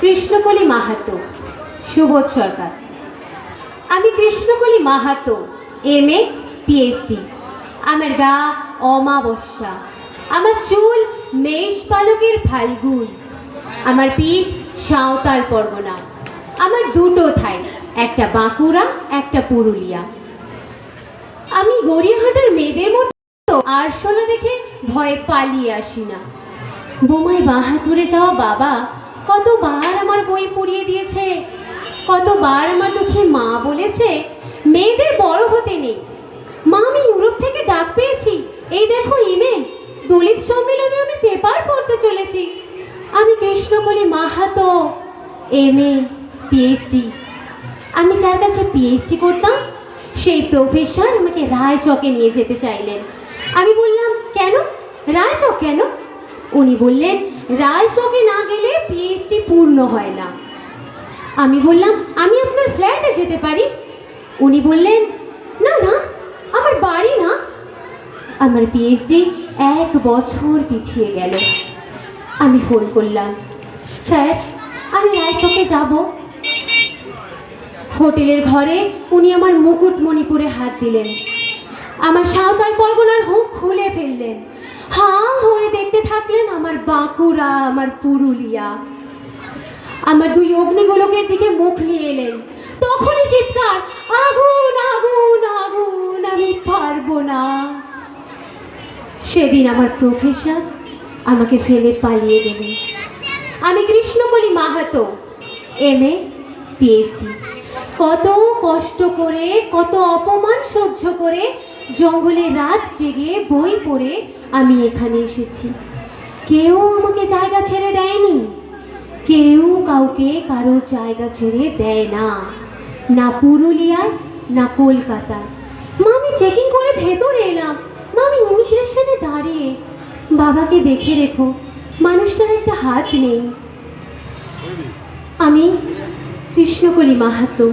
কৃষ্ণকলি মাহাতো। সুবোধ সরকার। আমি Krishnakali Mahato, M A PhD আমার গা অমাবস্যা। আমার চুল মেষ পালকের ফাল্গুন। আমার পিঠ সাঁওতাল পরগনা। আমার দুটো থাই, একটা বাঁকুড়া, একটা পুরুলিয়া। আমি গড়িয়াহাটার মেয়েদের মতো আরশোলা দেখে ভয়ে পালিয়ে আসি না। বোমায় বাঁ হাতুড়ে যাওয়া বাবা কতবার আমার বই পড়িয়ে দিয়েছে? কতবার আমার দুঃখে মা বলেছে, মেয়েদের বড় হতে নেই। মা, আমি ইউরোপ থেকে ডাক পেয়েছি। এই দেখো ইমেল। দলিত সম্মেলনে আমি পেপার পড়তে চলেছি। আমি Krishnakali Mahato M A PhD আমি যার কাছে পিএইচডি করতাম, সেই প্রফেসর আমাকে রায়চকে নিয়ে যেতে চাইলেন। আমি বললাম, কেন? রায়চক কেন? উনি বললেন রায়চকে না গেলে পিএইচডি পূর্ণ হয় না। আমি বললাম, আমি আপনার ফ্ল্যাটে যেতে পারি? উনি বললেন, না না, আমার বাড়ি না। আমার পিএইচডি এক বছর পিছিয়ে গেল। আমি ফোন করলাম, স্যার, আমি রায়চকে যাব। হোটেলের ঘরে উনি আমার মুকুট মণিপুরে হাত দিলেন। আমার সাঁওতাল পরগনার হুঁক খুলে ফেললেন। হাঁ হয়ে দেখতে থাকলেন আমার বাঁকুড়া, আমার পুরুলিয়া। আমার দুই অগ্নিগোলকের দিকে মুখ নিয়ে এলেন। তখনই চিৎকার, আগুন আগুন আগুন, আমি পারব না। সেদিন আমার প্রফেসর আমাকে ফেলে পালিয়ে গেলেন। আমি Krishnakali Mahato, M A PhD কত কষ্ট করে, কত অপমান সহ্য করে জঙ্গলে রাত জেগে বই পড়ে আমি এখানে এসেছি। কেউ আমাকে জায়গা ছেড়ে দেয়নি। কেউ কাউকে কারও জায়গা ছেড়ে দেয় না। না পুরুলিয়ায় না কলকাতায়। মা আমি চেকিং করে ভেতরে এলাম। মা আমি ইমিগ্রেশনে দাঁড়িয়ে। বাবাকে দেখে রেখো মানুষটার একটা হাত নেই। আমি কৃষ্ণকলি মাহাতো।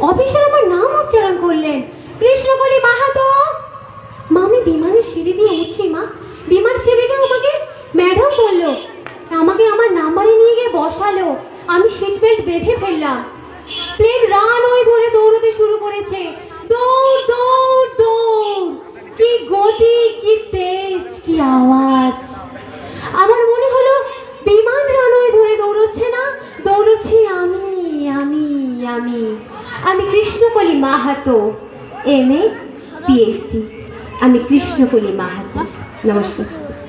অফিসার আমার নাম উচ্চারণ করলেন। কৃষ্ণকলি মাহাতো। মা আমি বিমানের সিঁড়ি দিয়ে উঠছি, মা। বিমান সেবিকা আমাকে ম্যাডাম বলল, আমাকে আমার নাম্বারে নিয়ে গিয়ে বসালো। আমি সিট বেল্ট বেঁধে ফেললাম। প্লেন রান ওই ধরে দৌড়তে শুরু করেছে। দৌড় দৌড় দৌড়। কি গতি, কি তেজ, কি আওয়াজ। আমার মনে হলো বিমান রানওয়ে ধরে দৌড়চ্ছে না। দৌড়চ্ছি আমি আমি আমি। আমি Krishnakali Mahato. M A PhD আমি কৃষ্ণকলি মাহাতো। নমস্কার।